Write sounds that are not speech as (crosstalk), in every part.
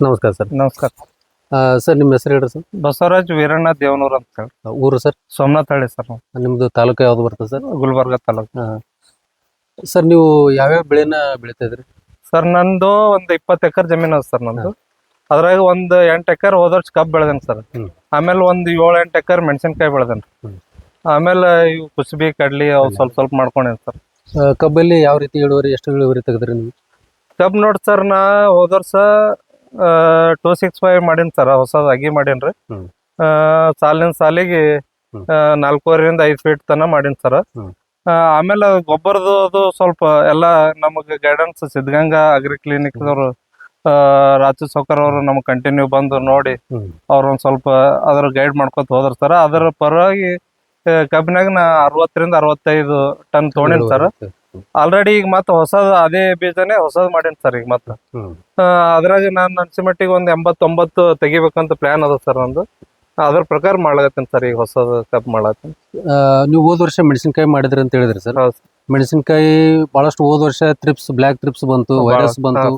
ನಮಸ್ಕಾರ ಸರ್. ನಮಸ್ಕಾರ. ಸರ್ ನಿಮ್ಮ ಹೆಸರು ಹೇಳ್ರಿ ಸರ್. ಬಸವರಾಜ್ ವೀರಣ್ಣ ದೇವನೂರ್ ಅಂತ ಹೇಳಿ. ಊರು ಸರ್? ಸೋಮನಾಥ್ ಹಳ್ಳಿ ಸರ್. ನಾವು. ನಿಮ್ದು ತಾಲೂಕು ಯಾವ್ದು ಬರ್ತದೆ ಸರ್? ಗುಲ್ಬರ್ಗ ತಾಲೂಕು. ಸರ್ ನೀವು ಯಾವ್ಯಾವ ಬೆಳೆನ ಬೆಳಿತಾ ಇದ್ರಿ ಸರ್ ನಂದು ಒಂದು ಇಪ್ಪತ್ತು ಎಕರೆ ಜಮೀನು ಅದ ಸರ್ ನಂದು. ಅದ್ರಾಗ ಒಂದ್ ಎಂಟು ಎಕರೆ ಹೋದ ವರ್ಷ ಕಬ್ಬ್ ಬೆಳೆದೇನಿ ಸರ್. ಹ್ಮ್. ಆಮೇಲೆ ಒಂದ್ ಏಳು ಎಂಟು ಎಕರೆ ಮೆಣಸಿನ್ಕಾಯಿ ಬೆಳೆದೇನಿ. ಹ್ಮ್. ಆಮೇಲೆ ಇವು ಕುಸುಬಿ ಕಡ್ಲಿ ಅವು ಸ್ವಲ್ಪ ಸ್ವಲ್ಪ ಮಾಡ್ಕೊಂಡೇನಿ ಸರ್. ಆ, ಕಬ್ಬಲ್ಲಿ ಯಾವ ರೀತಿ ಇಳುವರಿ ಎಷ್ಟು ಇಳುವರಿ ತೆಗೆದ್ರಿ ನೀವು? ಕಬ್ಬ್ ನೋಡ್ ಸರ್ ನಾ ಹೋದ ವರ್ಷ ಟೂ ಸಿಕ್ಸ್ ಫೈವ್ ಮಾಡೀನಿ ಸರ್ ಹೊಸದಾಗಿ ಅಗಿ ಮಾಡೀನ್ರಿ ಆ, ಸಾಲಿನ ಸಾಲಿಗೆ ನಾಲ್ಕೂವರೆಯಿಂದ ಐದು ಫೀಟ್ ತನ ಮಾಡೀನಿ ಸರ್. ಆಮೇಲೆ ಗೊಬ್ಬರದು ಅದು ಸ್ವಲ್ಪ ಎಲ್ಲ ನಮಗೆ ಗೈಡೆನ್ಸ್ ಸಿದ್ಧಗಂಗಾ ಅಗ್ರಿ ಕ್ಲಿನಿಕ್ ಅವರು ರಾಜು ಸೌಕರ್ ಅವರು ನಮ್ಗೆ ಕಂಟಿನ್ಯೂ ಬಂದು ನೋಡಿ ಅವ್ರ ಒಂದ್ ಸ್ವಲ್ಪ ಅದ್ರ ಗೈಡ್ ಮಾಡ್ಕೊತ ಹೋದ್ರ ಸರ್ ಅದರ ಪರವಾಗಿ ಕಬ್ಬಿನಾಗ ನಾ ಅರವತ್ತರಿಂದ ಅರವತ್ತೈದು ಟನ್ ತೊಗೊಂಡಿನಿ ಸರ್ ಆಲ್ರೆಡಿ ಈಗ ಮತ್ತೆ ಹೊಸದ ಅದೇ ಬೀಜನೆ ಹೊಸದ್ ಮಾಡಿನ್ ಸರ್ ಈಗ ಮತ್ತೆ. ಅದ್ರಾಗ ನಾನು ಅನ್ಸಿ ಮಟ್ಟಿಗೆ ಒಂದ್ ಎಂಬತ್ತೊಂಬತ್ತು ತೆಗಿಬೇಕಂತ ಪ್ಲಾನ್ ಅದ ಸರ್ ನಂದು. ಅದ್ರ ಪ್ರಕಾರ ಮಾಡ್ಲತ್ತೀನಿ ಸರ್ ಈಗ ಹೊಸದ ಕಪ್ ಮಾಡತ್ತೀನಿ ಆ, ನೀವು ಹೋದ ವರ್ಷ ಮೆಣಸಿನಕಾಯಿ ಮಾಡಿದ್ರಿ ಅಂತ ಹೇಳಿದ್ರಿ ಸರ್ ಮೆಣಸಿನ್ಕಾಯಿ ಮೆಣಸಿನಕಾಯಿ ಬಹಳಷ್ಟು ಹೋದ ವರ್ಷ ಟ್ರಿಪ್ಸ್ ಬ್ಲಾಕ್ ತ್ರಿಪ್ಸ್ ಬಂತು ವೈರಸ್ ಬಂತು.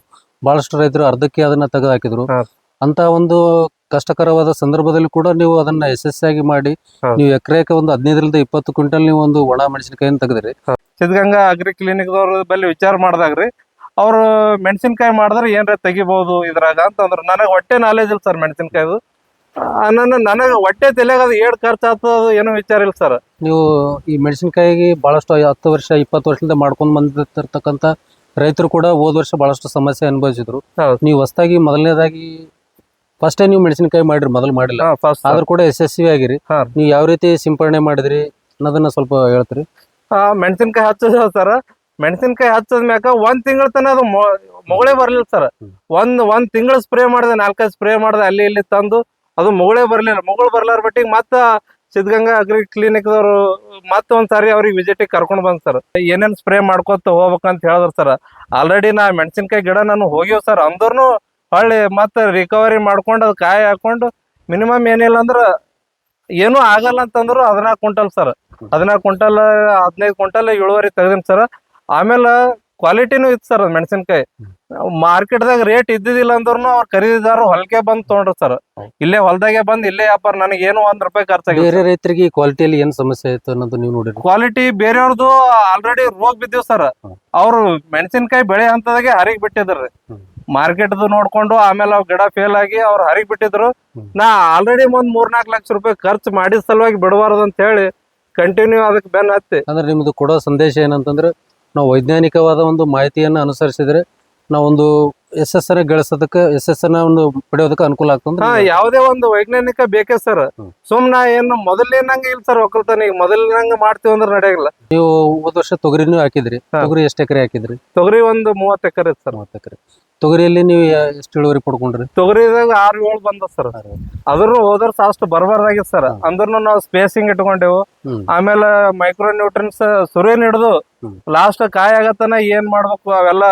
ಬಹಳಷ್ಟು ರೈತರು ಅರ್ಧಕ್ಕೆ ಅದನ್ನ ತೆಗೆದಾಕಿದ್ರು. ಅಂತ ಒಂದು ಕಷ್ಟಕರವಾದ ಸಂದರ್ಭದಲ್ಲಿ ಕೂಡ ನೀವು ಅದನ್ನ ಯಶಸ್ವಿಯಾಗಿ ಮಾಡಿ. ನೀವು ಎಕರೆಕ ಒಂದು ಹದಿನೈದರಿಂದ ಇಪ್ಪತ್ತು ಕ್ವಿಂಟಲ್ ನೀವು ಒಂದು ಒಣ ಮೆಣಸಿನಕಾಯಿನ ತೆಗೆದ್ರಿ. ಸಿದ್ಧಗಂಗಾ ಅಗ್ರಿ ಕ್ಲಿನಿಕ್ ಕ್ಲಿನಿಕ್ದವ್ರ ಬಲ್ಲಿ ವಿಚಾರ ಮಾಡ್ದಾಗ್ರಿ. ಅವ್ರು ಮೆಣಸಿನ್ಕಾಯಿ ಮಾಡಿದ್ರೆ ಏನ್ರ ತೆಗಿಬಹುದು ಇದ್ರಾಗ ಅಂತಂದ್ರೆ. ನನಗೆ ಹೊಟ್ಟೆ ನಾಲೆಜ್ ಇಲ್ಲ ಸರ್ ಮೆಣಸಿನ್ಕಾಯ್ದು. ನನ್ನ ನನಗೆ ಹೊಟ್ಟೆ ತಲೆಗೆ ಅದು ಏಡ್ ಖರ್ಚು ಆಗ್ತದ ಅದು ಏನೋ ವಿಚಾರ ಇಲ್ಲ ಸರ್. ನೀವು ಈ ಮೆಣಸಿನಕಾಯಿಗೆ ಬಹಳಷ್ಟು ಹತ್ತು ವರ್ಷ ಇಪ್ಪತ್ತು ವರ್ಷದಿಂದ ಮಾಡ್ಕೊಂಡು ಬಂದಿರ್ತಕ್ಕಂಥ ರೈತರು ಕೂಡ ಹೋದ ವರ್ಷ ಬಹಳಷ್ಟು ಸಮಸ್ಯೆ ಅನುಭವಿಸಿದ್ರು. ನೀವು ಹೊಸದಾಗಿ ಮೊದಲನೇದಾಗಿ ಫಸ್ಟೇ ನೀವು ಮೆಣಸಿನಕಾಯಿ ಮಾಡಿರಿ ಮೊದಲು ಮಾಡಿಲ್ಲ. ಫಸ್ಟ್ ಆದ್ರೂ ಕೂಡ ಯಶಸ್ವಿ ಆಗಿರಿ. ಹಾ. ನೀವು ಯಾವ ರೀತಿ ಸಿಂಪಡಣೆ ಮಾಡಿದ್ರಿ ಅನ್ನೋದನ್ನ ಸ್ವಲ್ಪ ಹೇಳ್ತೀರಿ. ಮೆಣಸಿನಕಾಯಿ ಹಚ್ಚದ ಸರ್. ಮೆಣಸಿನಕಾಯಿ ಹಚ್ಚದ ಮ್ಯಾಕ ಒಂದ್ ತಿಂಗಳ ತನ ಅದು ಮೊಗಳೇ ಬರ್ಲಿಲ್ಲ ಸರ್. ಒಂದ್ ಒಂದ್ ತಿಂಗಳ ಸ್ಪ್ರೇ ಮಾಡಿದೆ ನಾಲ್ಕೈದು ಸ್ಪ್ರೇ ಮಾಡಿದೆ ಅಲ್ಲಿ ಇಲ್ಲಿ ತಂದು ಅದು ಮೊಗಳೇ ಬರ್ಲಿಲ್ಲ. ಮುಗುಳು ಬರ್ಲಾರ ಬಟ್ಟಿಗೆ ಮತ್ತ ಸಿದ್ಧಗಂಗಾ ಅಗ್ರಿ ಕ್ಲಿನಿಕ್ ಕ್ಲಿನಿಕ್ದವರು ಮತ್ತ ಒಂದ್ಸಾರಿ ಅವ್ರಿಗೆ ವಿಸಿಟಿಗೆ ಕರ್ಕೊಂಡ್ ಬಂದ್ ಸರ್. ಏನೇನ್ ಸ್ಪ್ರೇ ಮಾಡ್ಕೊತ ಹೋಗ್ಬೇಕಂತ ಹೇಳಿದ್ರು ಸರ್. ಆಲ್ರೆಡಿ ನಾ ಮೆಣಸಿನ್ಕಾಯಿ ಗಿಡ ನಾನು ಹೋಗ್ಯವ್ ಸರ್. ಅಂದ್ರೂ ಹೊಳ್ಳಿ ಮತ್ತೆ ರಿಕವರಿ ಮಾಡ್ಕೊಂಡು ಅದು ಕಾಯಿ ಹಾಕೊಂಡು ಮಿನಿಮಮ್ ಏನಿಲ್ಲ ಅಂದ್ರ ಏನೂ ಆಗಲ್ಲ ಅಂತಂದ್ರು ಹದಿನಾಲ್ಕು ಕ್ವಿಂಟಲ್ ಸರ್ ಹದಿನಾಲ್ಕು ಕ್ವಿಂಟಲ್ ಹದಿನೈದು ಕ್ವಿಂಟಲ್ ಇಳುವರಿ ತೆಗ್ದಿನಿ ಸರ್ ಆಮೇಲೆ ಕ್ವಾಲಿಟಿನೂ ಇತ್ತು ಸರ್ ಮೆಣಸಿನಕಾಯಿ. ಮಾರ್ಕೆಟ್ದಾಗ ರೇಟ್ ಇದ್ದಿದ್ದಿಲ್ಲ ಅಂದ್ರೂ ಅವ್ರು ಖರೀದಿದಾರರು ಹೊಲಕ್ಕೆ ಬಂದು ತೊಗೊಂಡ್ರು ಸರ್ ಇಲ್ಲೇ ಹೊಲದಾಗೆ ಬಂದು ಇಲ್ಲೇ ವ್ಯಾಪಾರ ನನಗೆ ಏನು ಒಂದ್ ರೂಪಾಯಿ ಖರ್ಚಾಗಿ ಬೇರೆ ರೈತರಿಗೆ ಕ್ವಾಲಿಟಿಯಲ್ಲಿ ಏನ್ ಸಮಸ್ಯೆ ಆಯ್ತು ಅನ್ನೋದು ನೀವು ನೋಡಿ ಕ್ವಾಲಿಟಿ ಬೇರೆಯವ್ರದ್ದು ಆಲ್ರೆಡಿ ರೋಗ ಬಿದ್ದೀವಿ ಸರ್. ಅವ್ರು ಮೆಣಸಿನ್ಕಾಯಿ ಬೆಳೆ ಹಂತದಾಗೆ ಹರಿಗ್ ಬಿಟ್ಟಿದ್ರಿ. ಮಾರ್ಕೆಟ್ದು ನೋಡ್ಕೊಂಡು ಆಮೇಲೆ ಅವ್ ಗಿಡ ಫೇಲ್ ಆಗಿ ಅವ್ರು ಹರಿಗ್ ಬಿಟ್ಟಿದ್ರು. ನಾ ಆಲ್ರೆಡಿ ಒಂದ್ ಮೂರ್ನಾಲ್ಕು ಲಕ್ಷ ರೂಪಾಯಿ ಖರ್ಚು ಮಾಡಿದ ಸಲುವಾಗಿ ಬಿಡಬಾರ್ದು ಅಂತ ಹೇಳಿ ಕಂಟಿನ್ಯೂ ಅದಕ್ಕೆ ಬೆನ್ ಹತ್ತಿ. ಅಂದ್ರೆ ನಿಮ್ದು ಕೊಡೋ ಸಂದೇಶ ಏನಂತಂದ್ರೆ ನಾವು ವೈಜ್ಞಾನಿಕವಾದ ಒಂದು ಮಾಹಿತಿಯನ್ನ ಅನುಸರಿಸಿದ್ರೆ ನಾವೊಂದು ಯಶಸ್ಸನ್ನ ಗಳಿಸೋದಕ್ಕೆ ಯಶಸ್ಸನ್ನ ಒಂದು ಪಡೆಯೋದಕ್ಕೆ ಅನುಕೂಲ ಆಗ್ತದೆ ಯಾವುದೇ ಒಂದು ವೈಜ್ಞಾನಿಕ ಬೇಕೇ ಸರ್. ಸುಮ್ನ ಏನು ಮೊದಲಿನಂಗ ಇಲ್ಲ ಸರ್ ಒಕ್ಕಲ್ತಾನ ಈಗ ಮೊದಲಿನಂಗ ಮಾಡ್ತೀವಿ ಅಂದ್ರೆ ನಡೆಯಲ್ಲ ನೀವು ಹೋದ ವರ್ಷ ತೊಗರಿನೂ ಹಾಕಿದ್ರಿ. ತೊಗರಿ ಎಷ್ಟು ಎಕರೆ ಹಾಕಿದ್ರಿ? ತೊಗರಿ ಒಂದು ಮೂವತ್ತು ಎಕರೆ ಸರ್ ಮೂವತ್ತು ಎಕರೆ. ತೊಗರಿಯಲ್ಲಿ ನೀವು ಎಷ್ಟು ಇಳುವರಿ ಪಡ್ಕೊಂಡ್ರಿ? ತೊಗರಿದಾಗ ಆರು ಏಳು ಬಂದ ಸರ್. ಅದ್ರೂ ಹೋದ್ರ ಸಾಷ್ಟು ಬರಬಾರ್ದಾಗಿತ್ತು ಸರ್. ಅಂದ್ರೂ ನಾವು ಸ್ಪೇಸಿಂಗ್ ಇಟ್ಕೊಂಡೆವು. ಆಮೇಲೆ ಮೈಕ್ರೋ ನ್ಯೂಟ್ರಿನ್ಸ್ ಸುರೇನ್ ಹಿಡಿದು. ಲಾಸ್ಟ್ ಕಾಯಿ ಆಗತ್ತನ ಏನ್ ಮಾಡ್ಬೇಕು ಅವೆಲ್ಲ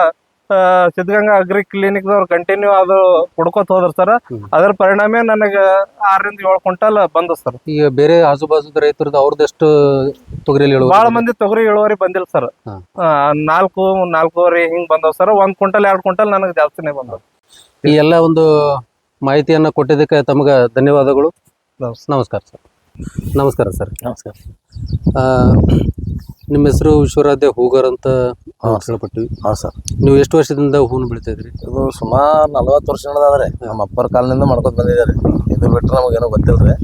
ಸಿದ್ಧಗಂಗಾ ಅಗ್ರಿ ಕ್ಲಿನಿಕ್ ದವ್ರು ಕಂಟಿನ್ಯೂ ಅದು ಹುಡ್ಕೋತ ಹೋದ್ರ ಸರ್. ಅದ್ರ ಪರಿಣಾಮ ನನಗೆ ಆರರಿಂದ ಏಳು ಕ್ವಿಂಟಲ್ ಬಂದ ಸರ್ ಈಗ ಬೇರೆ ಆಜು ಬಾಜುದ ರೈತರದ್ದು ಅವ್ರದ್ದೆಷ್ಟು ತೊಗರಿ ಇಳುವರಿ ಬಾಳ ಮಂದಿ ತೊಗರಿ ಇಳುವರಿ ಬಂದಿಲ್ಲ ಸರ್. ನಾಲ್ಕು ನಾಲ್ಕೂವರೆ ಹಿಂಗ್ ಬಂದವ್ ಸರ್ ಒಂದ್ ಕ್ವಿಂಟಲ್ ಎರಡ್ ಕ್ವಿಂಟಲ್ ನನಗೆ ಜಾಸ್ತಿನೇ ಬಂದವ್. ಈ ಎಲ್ಲ ಒಂದು ಮಾಹಿತಿಯನ್ನ ಕೊಟ್ಟಿದ್ದಕ್ಕೆ ತಮಗೆ ಧನ್ಯವಾದಗಳು. ನಮಸ್ಕಾರ. ಸರ್ ನಮಸ್ಕಾರ ಸರ್ ನಮಸ್ಕಾರ. ಆ, ನಿಮ್ಮ ಹೆಸರು ವಿಶ್ವರಾಧ್ಯ ಹೂಗಾರ್ ಅಂತ ಹಾ, ಕೇಳ್ಪಟ್ಟಿವಿ ಹಾಂ ಸರ್. ನೀವು ಎಷ್ಟು ವರ್ಷದಿಂದ ಹೂನು ಬೆಳಿತಾ ಇದ್ರಿ ಇದು ಸುಮಾರು ನಲವತ್ತು ವರ್ಷ ಆದ್ರೆ ನಮ್ಮ ಅಪ್ಪರ ಕಾಲದಿಂದ ಮಾಡ್ಕೊತ ಬಂದಿದ್ದಾರೆ. ಇದು ಬಿಟ್ಟರೆ ನಮಗೇನೋ ಗೊತ್ತಿಲ್ಲ ರೀ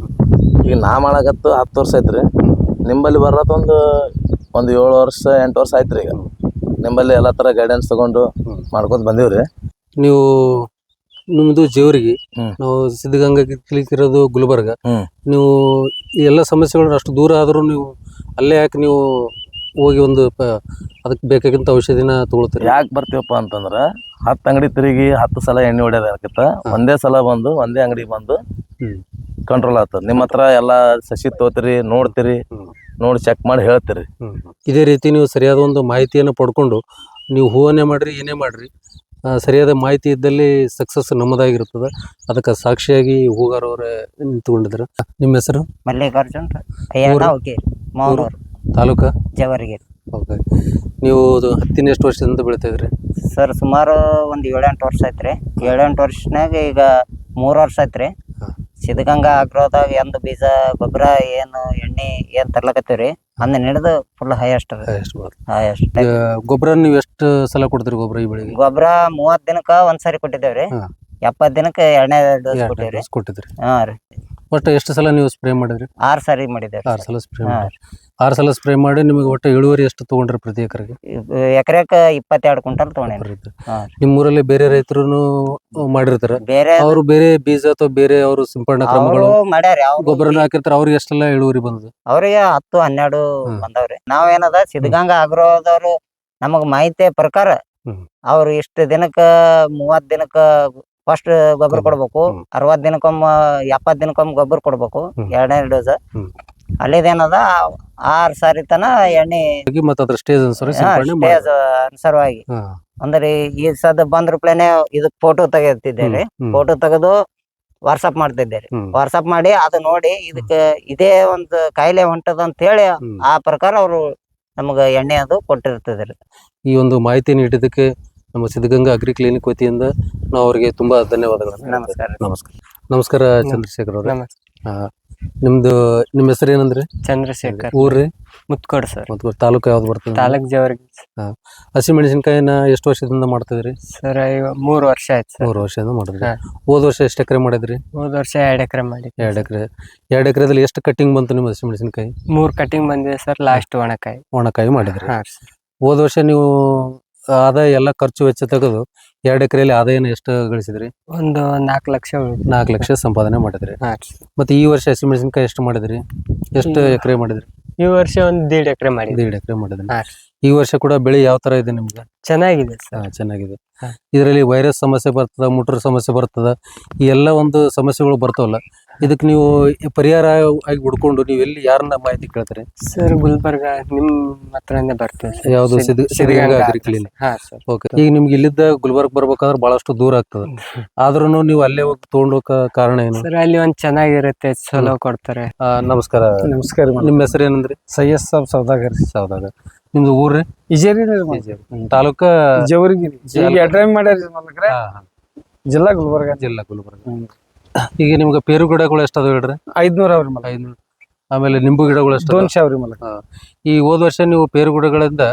ಈಗ ನಾ ಮಾಡಕತ್ತು ಹತ್ತು ವರ್ಷ ಐತ್ರಿ ನಿಂಬಲ್ಲಿ ಬರೋದು ಒಂದು ಒಂದು ಏಳು ವರ್ಷ ಎಂಟು ವರ್ಷ ಆಯ್ತು ರೀ ಈಗ. ನಿಂಬಲ್ಲಿ ಎಲ್ಲ ಥರ ಗೈಡೆನ್ಸ್ ತಗೊಂಡು. ಮಾಡ್ಕೊತ ಬಂದೀವಿ ನೀವು ನಿಮ್ಮದು ಜೇವರಿಗೆ ನಾವು ಸಿದ್ಧಗಂಗಾ ಕ್ಲಿಕ್ ಇರೋದು ಗುಲ್ಬರ್ಗ. ನೀವು ಎಲ್ಲ ಸಮಸ್ಯೆಗಳನ್ನ ಅಷ್ಟು ದೂರ ಆದರೂ ನೀವು ಅಲ್ಲೇ ಯಾಕೆ ನೀವು ಹೋಗಿ ಒಂದು ಪ- ಅದಕ್ಕೆ ಬೇಕಾಗಿಂತ ಔಷಧಿನ ತಗೊಳ್ತೀರಿ? ಯಾಕೆ ಬರ್ತೀವಪ್ಪ ಅಂತಂದ್ರೆ ಹತ್ತು ಅಂಗಡಿ ತಿರುಗಿ ಹತ್ತು ಸಲ ಎಣ್ಣೆ ಹೊಡ್ಯೋದು ಅದಕ್ಕಿಂತ ಒಂದೇ ಸಲ ಬಂದು ಒಂದೇ ಅಂಗಡಿ ಬಂದು ಹ್ಮ್. ಕಂಟ್ರೋಲ್ ಆಗ್ತದೆ ನಿಮ್ಮ ಹತ್ರ ಎಲ್ಲ ಸಸಿ ತೋತಿರಿ ನೋಡ್ತೀರಿ ನೋಡಿ ಚೆಕ್ ಮಾಡಿ ಹೇಳ್ತೀರಿ. ಇದೇ ರೀತಿ ನೀವು ಸರಿಯಾದ ಒಂದು ಮಾಹಿತಿಯನ್ನು ಪಡ್ಕೊಂಡು ನೀವು ಹೂವನ್ನೇ ಮಾಡಿರಿ ಏನೇ ಮಾಡ್ರಿ ಸರಿಯಾದ ಮಾಹಿತಿ ಇದ್ದಲ್ಲಿ ಸಕ್ಸಸ್ ನಮ್ಮದಾಗಿರ್ತದೆ ಅದಕ್ಕೆ ಸಾಕ್ಷಿಯಾಗಿ ಹೂಗಾರವರೇ ನಿಂತುಕೊಂಡಿದ್ದಾರೆ. ನಿಮ್ಮ ಹೆಸರು? ಮಲ್ಲಿಕಾರ್ಜುನ್ ತಾಲೂಕಾ ತಾಲೂಕ? ಜವರಿಗೆ ಓಕೆ. ನೀವು ಹತ್ತಿನ ಎಷ್ಟು ವರ್ಷದಿಂದ ಬೆಳಿತಾ ಇದ್ರಿ ಸರ್ ಸುಮಾರು ಒಂದು ಏಳೆಂಟು ವರ್ಷ ಐತ್ರಿ ಏಳೆಂಟು ವರ್ಷನಾಗ ಈಗ ಮೂರು ವರ್ಷ ಐತ್ರಿ. ಸಿದ್ಧಗಂಗಾ ಆಗ್ರೋದಾಗ ಎಂದ ಬೀಜ ಗೊಬ್ಬರ ಏನು ಎಣ್ಣೆ ಏನ್ ತರ್ಲಕತ್ತೀವ್ರಿ ಅಂದ್ ಹಿಡಿದು ಫುಲ್ ಹೈಯೆಸ್ಟ್ ಎಷ್ಟು ಬರುತ್ತೆ ಹೈಯೆಸ್ಟ್ ಗೊಬ್ಬರ. ನೀವು ಎಷ್ಟು ಸಲ ಕೊಡ್ತೀರಿ ಗೊಬ್ಬರ ಈ ಬೆಳೆಗೆ ಗೊಬ್ಬರ ಮೂವತ್ ದಿನಕ್ಕ ಒಂದ್ಸರಿ ಕೊಟ್ಟಿದ್ದೇವ್ರಿ ಹಾ. ಎಪ್ಪತ್ ದಿನಕ್ಕ ಎರಡನೇ ಡೋಸ್ ಕೊಟ್ಟಿವ್ರಿ ಕೊಟ್ಟಿದ್ರಿ ಹಾ ರೀ. ಒಟ್ಟು ಎಷ್ಟು ಸಲ ನೀವು ಸ್ಪ್ರೇ ಮಾಡಿದ್ರಿ? ಆರು ಸಾರಿ ಮಾಡಿದ್ದೇವ್ರಿ ಆರು ಸಲ ಸ್ಪ್ರೇ. ಮಾಡಿ ಆರು ಸಲ ಸ್ಪ್ರೇ ಮಾಡಿ ನಿಮಗೆ ಒಟ್ಟು ಇಳುವರಿ ಎಷ್ಟು ತೊಗೊಂಡ್ರಿ ಪ್ರತಿ ಎಕರೆಗೆ? ಎಕರೆಕ ಇಪ್ಪತ್ತೆರಡು ಕ್ವಿಂಟಲ್ ತಗೊಂಡೇನ್ರಿ. ನಿಮ್ಮೂರಲ್ಲಿ ಬೇರೆ ರೈತರು ಮಾಡಿರ್ತಾರೆ? ಬೇರೆ ಅವರು ಬೇರೆ ಬೀಜ ಅಥವಾ ಬೇರೆ ಅವರು ಸಿಂಪಡಣೆ ಕ್ರಮಗಳು ಮಾಡ್ಯಾರ ಗೊಬ್ಬರ ಹಾಕಿರ್ತಾರೆ ಗೊಬ್ಬರನ ಹಾಕಿರ್ತಾರ ಅವ್ರಿಗೆ ಎಷ್ಟೆಲ್ಲ ಇಳುವರಿ ಬಂದದ? ಅವ್ರಿಗೆ ಹತ್ತು ಹನ್ನೆರಡು. ಬಂದವ್ರಿ. ನಾವೇನದ ಸಿದ್ಧಗಂಗಾ ಆಗ್ರೋದವ್ರು ನಮಗ್ ಮಾಹಿತಿ ಪ್ರಕಾರ. ಅವ್ರು ಇಷ್ಟು ದಿನಕ್ಕ ಮೂವತ್ ದಿನಕ್ಕ ಫಸ್ಟ್ ಗೊಬ್ಬರ. ಕೊಡ್ಬೇಕು. ಅರವತ್ ದಿನಕ್ಕೊಮ್ಮ ಎಪ್ಪತ್ ದಿನಕ್ಕೊಮ್ಮ ಗೊಬ್ಬರ ಕೊಡ್ಬೇಕು. ಎರಡನೇ ಡೋಸ್. ಅಲ್ಲಿದೇನದ ಆರ್ ಸಾರಿ ತನ ಎಣ್ಣೆ ಅದ್ರ ಸ್ಟೇಜ್ ಅನುಸಾರವಾಗಿ. ಅಂದ್ರೆ ಈ ಸದ ಬಂದ್ರ ಪ್ಲೇನೆ ಇದಕ್ ಫೋಟೋ ತೆಗಿತಿದ್ದೇರಿ ಫೋಟೋ ತೆಗೆದು ವಾಟ್ಸಪ್ ಮಾಡ್ತಿದ್ದೇರಿ. ವಾಟ್ಸಪ್ ಮಾಡಿ ಅದು ನೋಡಿ ಇದಕ್ಕ ಇದೇ ಒಂದು ಕಾಯಿಲೆ ಹೊಂಟದ ಅಂತ ಹೇಳಿ ಆ ಪ್ರಕಾರ ಅವರು ನಮಗ ಎಣ್ಣೆ ಅದು ಕೊಟ್ಟಿರ್ತದ್ರಿ ಈ ಒಂದು ಮಾಹಿತಿ ನೀಡಿದ್ದಕ್ಕೆ ನಮ್ಮ ಸಿದ್ಧಗಂಗಾ ಅಗ್ರಿ ಕ್ಲಿನಿಕ್ ವತಿಯಿಂದ ನಾವು ಅವರಿಗೆ ತುಂಬಾ ಧನ್ಯವಾದಗಳು ನಮಸ್ಕಾರ. ನಮಸ್ಕಾರ. ನಮಸ್ಕಾರ ಚಂದ್ರಶೇಖರ್ ಅವ್ರೆ. ನಮಸ್ತೆ. ನಿಮ್ದು ನಿಮ್ಮ ಹೆಸರು ಏನಂದ್ರೆ? ಚಂದ್ರಶೇಖರ್. ಊರ್ರಿ? ಮುತ್ಕೋಡ್ ಸರ್. ಮುತ್ಕೋಡ್. ತಾಲೂಕು ಯಾವ್ದು ಬರ್ತದೆ? ತಾಲೂಕ್ ಜವರ್ಗಿ. ಹಸಿ ಮೆಣಸಿನಕಾಯಿನ ಎಷ್ಟು ವರ್ಷದಿಂದ ಮಾಡ್ತಿದ್ರಿ? ಸರ್ ಮೂರ್ ವರ್ಷ ಆಯ್ತು ಸರ್. ಮೂರು ವರ್ಷದಿಂದ ಮಾಡಿದ್ರಿ. ಹೋದ ವರ್ಷ ಎಷ್ಟು ಎಕರೆ ಮಾಡಿದ್ರಿ? ಹೋದ ವರ್ಷ ಎರಡು ಎಕರೆ ಮಾಡಿ ಎರಡು ಎಕರೆ. ಎರಡು ಎಕರೆದಲ್ಲಿ ಎಷ್ಟು ಕಟಿಂಗ್ ಬಂತು ನಿಮ್ಮ ಹಸಿ ಮೆಣಸಿನಕಾಯಿ? ಮೂರ್ ಕಟಿಂಗ್ ಬಂದಿದೆ ಸರ್ ಲಾಸ್ಟ್ ಒಣಕಾಯಿ. ಒಣಕಾಯಿ ಮಾಡಿದ್ರಿ. ಹೋದ ವರ್ಷ ನೀವು ಆದಾಯ ಎಲ್ಲ ಖರ್ಚು ವೆಚ್ಚ ತೆಗೆದು ಎರಡು ಎಕರೆಯಲ್ಲಿ ಆದಾಯನ ಎಷ್ಟು ಗಳಿಸಿದ್ರಿ? ಒಂದು ನಾಲ್ಕು ಲಕ್ಷ ಉಳಿತು. ನಾಲ್ಕು ಲಕ್ಷ ಸಂಪಾದನೆ ಮಾಡಿದ್ರಿ. ಹಾ. ಮತ್ತೆ ಈ ವರ್ಷ ಹಸಿಮೆಣಸಿನಕಾಯಿ ಎಷ್ಟು ಮಾಡಿದ್ರಿ? ಎಷ್ಟು ಈ- ಎಕರೆ ಮಾಡಿದ್ರಿ? ಈ ವರ್ಷ ಒಂದ್ ದೇಡ್ ಎಕರೆ ಮಾಡಿದ್ವಿ. ದೇಡ್ ಎಕರೆ ಮಾಡಿದ್ರಿ. ಹಾ. ಈ ವರ್ಷ ಕೂಡ ಬೆಳೆ ಯಾವ ತರ ಇದೆ ನಿಮ್ಗೆ? ಚೆನ್ನಾಗಿದೆ ಹಾ, ಸರ್ ಚೆನ್ನಾಗಿದೆ. ಹಾ. ಇದರಲ್ಲಿ ವೈರಸ್ ಸಮಸ್ಯೆ ಬರ್ತದ ಮುಟ್ರ ಸಮಸ್ಯೆ ಬರ್ತದ ಈ ಎಲ್ಲ ಒಂದು ಸಮಸ್ಯೆಗಳು ಬರ್ತಾವಲ್ಲ ಇದಕ್ಕೆ ನೀವು ಈ ಪರಿಹಾರ ಆಗಿ ಹುಡ್ಕೊಂಡು ನೀವು ಎಲ್ಲಿ ಯಾರನ್ನ ಮಾಹಿತಿ ಕೇಳ್ತಾರೆ? ಸರ್ ಗುಲ್ಬರ್ಗ ನಿಮ್ ಹತ್ರನೇ ಬರ್ತೇವೆ ಸರ್. ಯಾವ್ದು ಸಿದ್- ಸಿದ್ಧ- ಸಿದ್ಧಗಂಗಾ ಕ್ಲಿನಿಕ್. ಸರ್. ಹಾ ಸರ್. ಓಕೆ ಈಗ ನಿಮ್ಗೆ ಇಲ್ಲಿದ್ದ ಗುಲ್ಬರ್ಗ ಬರ್ಬೇಕಾದ್ರೆ ಬಹಳಷ್ಟು ದೂರ ಆಗ್ತದೆ. (laughs) ಆದ್ರೂ ನೀವು ಅಲ್ಲೇ ಹೋಗಿ ತಗೊಂಡೋಗ ಕಾರಣ ಏನು? ಸರ್ ಅಲ್ಲಿ ಒಂದ್ ಚೆನ್ನಾಗಿರುತ್ತೆ ಚಲೋ ಕೊಡ್ತಾರೆ. ನಮಸ್ಕಾರ. ನಮಸ್ಕಾರ ನಿಮ್ಮ ಹೆಸರು ಏನಂದ್ರಿ? ಸೈಯದ್ ಸಾಬ್ ಸೌದಾಗರ್. ಸೌದಾಗರ್. ನಿಮ್ದು ಊರ್ರಿ ಇಜೇರಿ ತಾಲೂಕ ಜವರಿಗಿರಿ. ಮಾಡ್ಯಾರ. ಜಿಲ್ಲಾ ಗುಲ್ಬರ್ಗ. ಜಿಲ್ಲಾ ಗುಲ್ಬರ್ಗ. ಈಗ ನಿಮ್ಗೆ ಪೇರು ಗಿಡಗಳು ಎಷ್ಟಾದವು ಹೇಳ್ರಿ? ಐದ್ನೂರ ಅವ್ರಿ ಮಲ. ಐದ್ನೂರು. ಆಮೇಲೆ ನಿಂಬು ಗಿಡಗಳು ಎಷ್ಟು ದೋನ್ಶೆ ಅವ್ರಿ ಮಲ. ಈ ಹೋದ ವರ್ಷ ನೀವು ಪೇರು ಗಿಡಗಳಿಂದ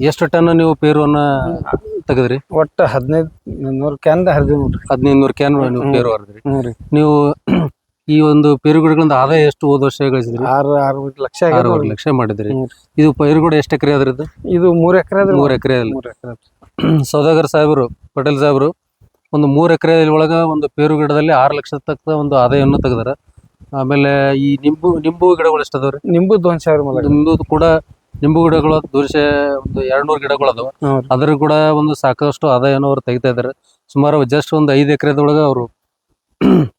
ಎಷ್ಟು ಟನ್ ನೀವು ಪೇರುವನ್ನ ತೆಗೆದ್ರಿ? ಒಟ್ಟ ಹದಿನೈದು ನೂರು ಕ್ಯಾನ್ ಹರಿದ್ವಿ ನೋಡ್ರಿ. ಹದಿನೈದು ನೂರು ಕ್ಯಾನ್ ನೀವು ಪೇರು ಹರಿದ್ರಿ. ಹ್ಞೂ ರೀ. ನೀವು (clears throat) ಈ ಒಂದು ಪೇರು ಗಿಡಗಳಿಂದ ಆದಾಯ ಎಷ್ಟು ಹೋದ ವರ್ಷ ಗಳಿಸಿದ್ರಿ? ಆರು ಆರು ಲಕ್ಷ ಆಗ್ಯಾದ ಆರೂವರೆ ನೋಡ್ರಿ. ಲಕ್ಷ ಮಾಡಿದ್ರಿ. ಇದು ಪೈರು ಗಿಡ ಎಷ್ಟು ಎಕರೆ ಅದ್ರದ್ದು? ಇದು ಮೂರು ಎಕರೆ ಅದ್ರಿ. ಮೂರ್ ಎಕರೆ ಮೂರ್ ಎಕರೆ (clears throat) ಸೌದಾಗರ್ ಸಾಹೇಬರು ಪಟೇಲ್ ಸಾಹೇಬರು ಒಂದು ಮೂರು ಎಕರೆ ಒಳಗ ಒಂದು ಪೇರು ಗಿಡದಲ್ಲಿ ಆರು ಲಕ್ಷ ತಕ್ಕ ಒಂದು ಆದಾಯವನ್ನು ತೆಗೆದಾರ. ಆಮೇಲೆ ಈ ನಿಂಬು ನಿಂಬು ಗಿಡಗಳು ಎಷ್ಟು ಅದಾವ್ರಿ ನಿಂಬು ಒಂದ್ ಸಾವಿರ ಮಲಕ ನಿಂಬು ಕೂಡ ನಿಂಬು ಗಿಡಗಳು ದೂರ್ಷ ಒಂದು ಎರಡ್ನೂರು ಗಿಡಗಳು ಅದಾವ. ಅದ್ರ ಕೂಡ ಒಂದು ಸಾಕಷ್ಟು ಆದಾಯವನ್ನು ಅವ್ರು ತೆಗಿತಾ ಇದ್ದಾರೆ ಸುಮಾರು ಜಸ್ಟ್ ಒಂದು ಐದು ಎಕರೆದೊಳಗ ಅವರು (clears throat)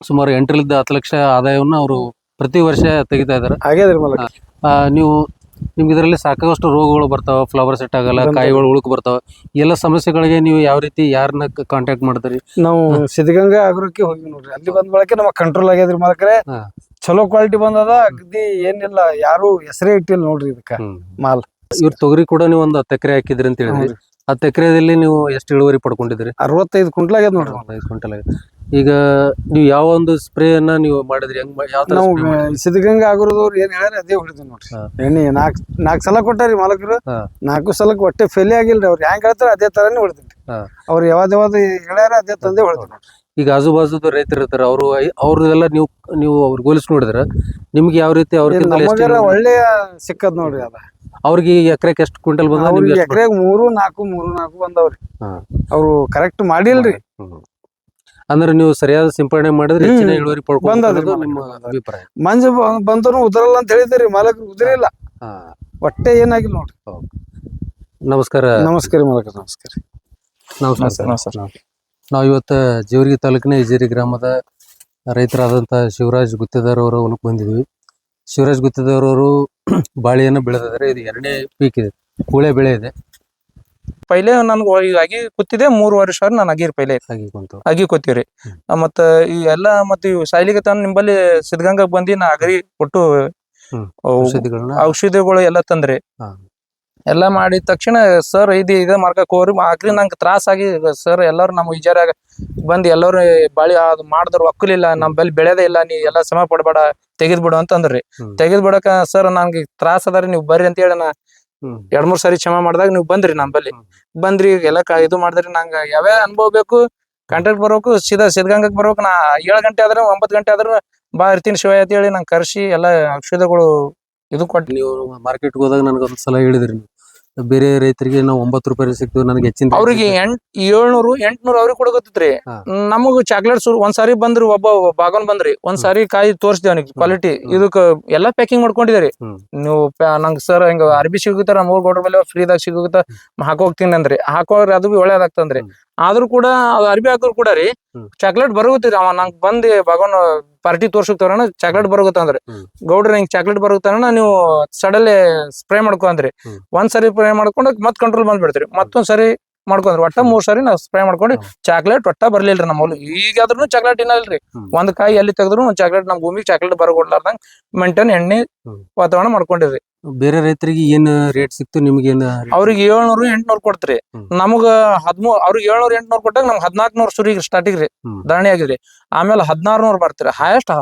ಸುಮಾರು ಎಂಟರಿಂದ ಹತ್ತು ಲಕ್ಷ ಆದಾಯವನ್ನು ಅವರು ಪ್ರತಿ ವರ್ಷ ತೆಗಿತಾ ಇದ್ದಾರೆ ಹಾಗೆ ನೀವು ನಿಮ್ಗೆ ಇದರಲ್ಲಿ ಸಾಕಷ್ಟು ರೋಗಗಳು ಬರ್ತಾವ ಫ್ಲವರ್ ಸೆಟ್ ಆಗಲ್ಲ ಕಾಯಿಗಳು ಉಳುಕು ಬರ್ತಾವ. ಎಲ್ಲ ಸಮಸ್ಯೆಗಳಿಗೆ ನೀವು ಯಾವ ರೀತಿ ಯಾರನ್ನ ಕಾಂಟ್ಯಾಕ್ಟ್ ಮಾಡ್ತೀರಿ ನಾವು ಸಿದ್ಧಗಂಗಾ ಆಗ್ರಕ್ಕೆ ಹೋಗಿ ನೋಡ್ರಿ. ಅಲ್ಲಿ ಬಂದ ಬಳಕೆ ನಮಗೆ ಕಂಟ್ರೋಲ್ ಆಗ್ಯದ್ರಿ ಮಲಕ್ರೆ. ಚಲೋ ಕ್ವಾಲಿಟಿ ಬಂದದ ಅಗದಿ ಏನಿಲ್ಲ ಯಾರು ಹೆಸರೇ ಇಟ್ಟಿಲ್ಲ ನೋಡ್ರಿ ಇದಕ್ಕ. ಮಾಲ್. ಇವ್ರ ತೊಗರಿ ಕೂಡ ನೀವು ಒಂದು ಹತ್ತು ಎಕರೆ ಹಾಕಿದ್ರಿ ಅಂತ ಹೇಳಿದ್ರಿ. ಹತ್ತು ಎಕರೆದಲ್ಲಿ ನೀವು ಎಷ್ಟು ಇಳುವರಿ ಪಡ್ಕೊಂಡಿದ್ರಿ? ಅರವತ್ತೈದು ಕ್ವಿಂಟಲ್ ಆಗ್ಯದ ನೋಡ್ರಿ. ಐದು ಕ್ವಿಂಟಲ್ ಆಗಿದೆ. ಈಗ ನೀವು ಯಾವ ಒಂದು ಸ್ಪ್ರೇ ಅನ್ನ ನೀವು ಮಾಡಿದ್ರಿ ಹೆಂಗ್ ಮಾ- ಯಾವ ತರ ನಾವು spray ಮಾಡಿದ್ರಿ? ಸಿದ್ಧಗಂಗಾ ಆಗಿರೋದವ್ರು ಏನ್ ಹೇಳ್ಯಾರ ಅದೇ ಹೊಡಿದ್ವಿ ನೋಡ್ರಿ ಹಾ. ಎಣ್ಣೆ ನಾಲ್ಕ್ ನಾಲ್ಕ್ ಸಲ ಕೊಟ್ಟಾರಿ ಮಾಲಕರು ಹಾ. ನಾಲ್ಕು ಸಲಕ್ಕೆ ಒಟ್ಟೆ ಫೇಲಿ ಆಗಿಲ್ರಿ ಅವ್ರು ಹೆಂಗ್ ಹೇಳ್ತಾರ ಅದೇ ತರಾನೇ ಹೊಡಿದ್ರಿ ಹಾ. ಅವ್ರು ಯಾವ್ದು ಯಾವ್ದು ಹೇಳ್ಯಾರ ಅದೇ ತಂದೆ ಹೊಡಿದ್ವಿ ನೋಡ್ರಿ ಈಗ ಆಜು ಬಾಜುದ ರೈತರು ಇರ್ತಾರೆ ಅವರು ಅವ್ರದೆಲ್ಲ ನೀವು ನೀವು ಅವ್ರ ಹೋಲಿಸಿ ನೋಡಿದ್ರ ನಿಮ್ಗೆ ಯಾವ ರೀತಿ ಎಷ್ಟು ಇಳುವರಿ? ಒಳ್ಳೆಯ ಸಿಕ್ಕದ್ ನೋಡ್ರಿ ಅದ ಅವ್ರಿಗೆ ಎಕರೆಗೆ ಎಷ್ಟು ಕ್ವಿಂಟಲ್ ಬಂದ ಅವ್ರಿಗೆ ನಿಮ್ಗೆ ಎಷ್ಟು ಎಕರೆಗ್ ಮೂರು ನಾಲ್ಕು ಮೂರು ನಾಲ್ಕು ಬಂದವ್ರಿ ಹಾ. ಅವ್ರು ಕರೆಕ್ಟ್ ಮಾಡಿಲ್ರಿ ಹ್ಮ್. ಅಂದ್ರೆ ನೀವು ಸರಿಯಾದ ಸಿಂಪಡಣೆ ಮಾಡಿದ್ರೆ. ಹೆಚ್ಚಿನ ಇಳುವರಿ ಪಡ್ಕೊಂಡು ನಿಮ್ಮ ಅಭಿಪ್ರಾಯ. ಮಂಜು ಬಂದ್ರು ಉದ್ರಲ್ಲ ಅಂತ ಹೇಳಿದ್ರಿ ಮಾಲಕರು ಉದ್ರಿಲ್ಲ. ಹೊಟ್ಟೆ ಏನಾಗಿಲ್ಲ ನೋಡ್ರಿ. ನಮಸ್ಕಾರ. ನಮಸ್ಕಾರ ಮಾಲಕ ನಮಸ್ಕಾರ. ನಮಸ್ಕಾರ. ನಮಸ್ಕಾರ. ನಾವು ಇವತ್ತು ಜೇವರ್ಗಿ ತಾಲೂಕಿನ ಇಜೇರಿ ಗ್ರಾಮದ ರೈತರಾದಂಥ ಶಿವರಾಜ್ ಗುತ್ತೇದಾರ್ ಅವರ ಹೊಲಕ್ಕೆ ಬಂದಿದ್ವಿ. ಶಿವರಾಜ್ ಗುತ್ತೇದಾರ್ ಅವರು ಬಾಳೆಯನ್ನು ಬೆಳೆದಿದ್ದಾರೆ. ಇದು ಎರಡನೇ ಪೀಕ್ ಇದೆ. ಕೂಳೆ ಬೆಳೆ ಇದೆ. ಪೈಲೆ ನನ್ಗೆ ಅಗಿ ಕೂತಿದೆ ಮೂರ್ ವರ್ಷ ನಾನು ಅಗಿರ್ ಪೈಲೆ. ಅಗಿ ಕೂತೀವ್ರಿ. ಮತ್ತ ಈ ಎಲ್ಲಾ ಮತ್ತ ಇವ್ ಸಾಯ್ಲಿಗೆ ತಾನ ನಿಂಬಲ್ಲಿ ಸಿದ್ಧಗಂಗಾ ಬಂದಿ ನಾ ಅಗರಿ ಕೊಟ್ಟು ಔಷಧಿಗಳು ಎಲ್ಲ ತಂದ್ರಿ. ಎಲ್ಲಾ ಮಾಡಿದ ತಕ್ಷಣ ಸರ್ ಇದು ಇದ ಮಾರ್ಕಕ್ ಹೋಗ್ರಿ. ಆಗ್ರಿ ನಂಗೆ ತ್ರಾಸ ಆಗಿ ಸರ್ ಎಲ್ಲಾರು ನಮ್ಮ ವಿಚಾರ ಬಂದು ಎಲ್ಲರೂ ಬಾಳಿ ಅದು ಮಾಡಿದ್ರು ಒಕ್ಕಲಿಲ್ಲ ನಮ್ ಬಲ್ಲಿ ಬೆಳೆದೇ ಇಲ್ಲ ನೀ ಎಲ್ಲ ಶ್ರಮ ಪಡ್ಬೇಡ ತೆಗೆದ್ ಬಿಡು ಅಂತ ಅಂದ್ರಿ ಹ್ಮ್. ತೆಗೆದ್ ಬಿಡಕ ಸರ್ ನಂಗೆ ತ್ರಾಸ ಅದಾರಿ ನೀವು ಬರ್ರಿ ಅಂತ ಹೇಳಿ ನಾ. ಎರಡ್ ಮೂರ್ ಸಾರಿ ಕ್ಷಮಾ ಮಾಡಿದಾಗ ನೀವು ಬಂದ್ರಿ ನಮ್ಮಲ್ಲಿ. ಬಂದ್ರಿ ಎಲ್ಲ ಇದು ಮಾಡಿದ್ರಿ ನಂಗೆ ಯಾವ್ಯಾವ ಅನುಭವ ಬೇಕು? ಕಾಂಟ್ರಾಕ್ಟ್ ಬರ್ಬೇಕು ಸೀದಾ ಸಿದ್ಧಗಂಗಕ್ ಬರ್ಬೇಕು ನಾ ಏಳು ಗಂಟೆ ಆದ್ರೆ ಒಂಬತ್ತು ಗಂಟೆ ಆದ್ರೂ ಬಾ ಇರ್ತೀನಿ ಶಿವ ಅಂತ ಹೇಳಿ ನಂಗೆ ಕರ್ಸಿ ಎಲ್ಲ ಔಷಧಗಳು ಇದು ಕೊಟ್ಟು ನೀವು ಮಾರ್ಕೆಟ್ಗೆ ಹೋದಾಗ ನನಗೆ ಒಂದು ಸಲ ಹೇಳಿದ್ರಿ ನೀವು. ಬೇರೆ ರೈತರಿಗೆ ನಾವು ಒಂಬತ್ತು ರೂಪಾಯಿ ಸಿಕ್ತು ನನಗೆ ಹೆಚ್ಚಿನ ಅವ್ರಿಗೆ. ಎಂಟ್ ಏಳ್ನೂರು ಎಂಟ್ನೂರು ಅವ್ರಿಗೆ ಕೊಡಗತ್ತೈತ್ರಿ ಹಾ. ನಮಗ ಚಾಕ್ಲೇಟ್ ಒಂದ್ ಸಾರಿ ಬಂದ್ರಿ ಒಬ್ಬ ಬಾಗನ್ ಬಂದ್ರಿ ಒಂದ್ ಸಾರಿ ಕಾಯಿ ತೋರಿಸ್ದೆ ಅವನಿಗೆ ಕ್ವಾಲಿಟಿ. ಇದಕ್ಕ ಎಲ್ಲಾ ಪ್ಯಾಕಿಂಗ್ ಮಾಡ್ಕೊಂಡಿದ್ರಿ ಹ್ಮ್. ನೀವು ಪ್ಯಾ- ನಂಗ್ ಸರ್ ಹಿಂಗ ಅರ್ಬಿ ಸಿಗುತ್ತ ನಮ್ಮ ಊರ್ ಗೌಡ್ರ ಮೇಲೆ ಫ್ರೀದಾಗ ಸಿಗುತ್ತ ಹಾಕೋಗ್ತೀನಿ ಅಂದ್ರಿ ಹಾಕೋರಿ ಅದು ಬಿ ಒಳ್ಳೇದಾಗ್ತಂದ್ರಿ. ಆದ್ರೂ ಕೂಡ ಅದು ಅರ್ಬಿ ಹಾಕೋರು ಕೂಡ ರೀ ಹ್ಮ್. ಚಾಕ್ಲೇಟ್ ಬರುತ್ತೀರಿ ಅವ ನಂಗ್ ಬಂದ್ ಬಾಗನ್ ಪಾರ್ಟಿ ತೋರ್ಸಕ್ತಾರಣ ಚಾಕ್ಲೇಟ್ ಬರುತ ಅಂದ್ರಿ. ಗೌಡ್ರ ಹಿಂಗ್ ಚಾಕ್ಲೇಟ್ ಬರುತ್ತಾನ ನೀವು ಸಡನ್ಲಿ ಸ್ಪ್ರೇ ಮಾಡ್ಕೊಂಡ್ರಿ. ಒಂದ್ ಸರಿ ಸ್ಪ್ರೇ ಮಾಡ್ಕೊಂಡು ಮತ್ ಕಂಟ್ರೋಲ್ ಬಂದ್ಬಿಡ್ತೀರಿ. ಮತ್ತೊಂದ್ ಸರಿ ಮಾಡ್ಕೊಂಡ್ರಿ ಒಟ್ಟ ಮೂರ್ ಸರಿ ನಾವು ಸ್ಪ್ರೇ ಮಾಡ್ಕೊಂಡು. ಚಾಕ್ಲೇಟ್ ಒಟ್ಟ ಬರ್ಲಿಲ್ರಿ ನಮ್ಮ ಈಗಾದ್ರೂ ಚಾಕ್ಲೇಟ್ ಇನ್ನಲ್ರಿ ಒಂದ್ ಕಾಯಿ ಎಲ್ಲಿ ತೆಗೆದ್ರು ಒಂದ್ ಚಾಕ್ಲೇಟ್ ನಮ್ ಭೂಮಿಗೆ ಚಾಕ್ಲೇಟ್ ಬರಗೊಡ್ಲಾರ್ದಂಗ್ ಮೇಂಟೈನ್ ಎಣ್ಣೆ. ವಾತಾವರಣ ಮಾಡ್ಕೊಂಡಿರಿ ಬೇರೆ ರೈತರಿಗೆ ಏನ್ ರೇಟ್ ಸಿಕ್ತು ನಿಮ್ಗೆ ಏನ್ ಅವ್ರಿಗೆ ಏಳ್ನೂರು ಎಂಟ್ನೂರು ಕೊಡ್ತ್ರಿ. ಹ್ಮ್. ನಮಗ ಹದ್ಮೂರ್ ಅವ್ರಿಗೆ ಏಳ್ನೂರ್ ಎಂಟ್ನೂರ್ ಕೊಟ್ಟಾಗ ನಮ್ಗೆ ಹದ್ನಾಲ್ಕನೂರ್ ಸುರಿಗೆ ಸ್ಟಾರ್ಟಿಂಗ್ ರೀ ಹ್ಮ್. ಧರಣಿ ಆಗಿದ್ರಿ ಆಮೇಲೆ ಹದ್ನಾರ್ನೂರ್ ಬರ್ತೀರಿ ಹೈಯೆಸ್ಟ್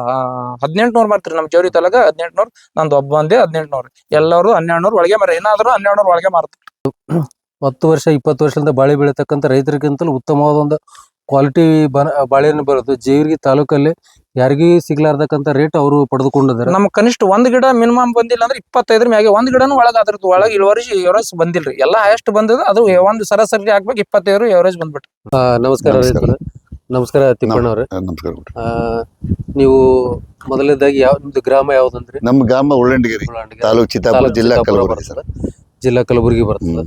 ಹದಿನೆಂಟ್ನೂರ್ ಬರ್ತೀರಿ ನಮ್ ಜವರಿ ತಲಗ ಹದಿನೆಂಟ್ನೂರ್ ನಂದು ಒಬ್ಬ ಒಂದೇ ಹದಿನೆಂಟ್ನೂರ್. ಎಲ್ಲರೂ ಹನ್ನೆರಡ್ನೂರ್ ಒಳಗೆ ಮಾರ ಏನಾದ್ರು ಹನ್ನೆರಡ್ನೂರ್ ಒಳಗೆ ಮಾರ್ತಾರೆ. ಹತ್ತು ವರ್ಷ ಇಪ್ಪತ್ತು ವರ್ಷದಿಂದ ಬಾಳೆ ಬೆಳೀತಕ್ಕಂಥ ರೈತರಿಗಿಂತಲೂ ಉತ್ತಮವಾದ ಒಂದು ಕ್ವಾಲಿಟಿ ಬಾಳೆಯನ್ನು ಬರೋದು. ಜೇವರ್ಗಿ ತಾಲೂಕಲ್ಲಿ ಯಾರಿಗೂ ಸಿಗ್ಲಾರ್ದಕ್ಕಂತ ರೇಟ್ ಅವರು ಪಡೆದುಕೊಂಡಿದ್ದಾರೆ. ನಮ್ ಕನಿಷ್ಠ ಒಂದ್ ಗಿಡ ಮಿನಿಮಮ್ ಬಂದಿಲ್ಲ ಅಂದ್ರೆ ಇಪ್ಪತ್ತೈದ್ರ ಮ್ಯಾಗೆ ಒಂದ್ ಗಿಡನು ಒಳಗ ಅದ್ರದ್ದು ಒಳಗ ಇಳುವರಿ ಎವರೇಜ್ ಬಂದಿಲ್ರಿ. ಎಲ್ಲಾ ಹೈಯೆಸ್ಟ್ ಬಂದದ ಅದು ಒಂದ್ ಸರಾಸರಿ ಹಾಕ್ಬೇಕು ಇಪ್ಪತ್ತೈದು ಎವರೇಜ್ ಬಂದ್ಬಿಟ್ಟು. ನಮಸ್ಕಾರ ನಮಸ್ಕಾರ. ರೈತರು ನಮಸ್ಕಾರ ನಮಸ್ಕಾರ ಬಿಡ್ರಿ. ಆ, ನೀವು ಮೊದಲನೇದಾಗಿ ಯಾವ ನಿಮ್ದು ಗ್ರಾಮ ಯಾವ್ದಂದ್ರಿ? ನಮ್ಮ ಗ್ರಾಮ ಉಳ್ಳಂಡಗಿರಿ ತಾಲೂಕು ತಾಲೂಕ್ ಚಿತ್ತಾಪುರ ತಾಲೂಕು ಜಿಲ್ಲಾ ಚಿತ್ತಾಪುರ ಕಲಬುರಗಿ ಸರ್. ಜಿಲ್ಲಾ ಕಲಬುರಗಿ ಬರ್ತದೆ.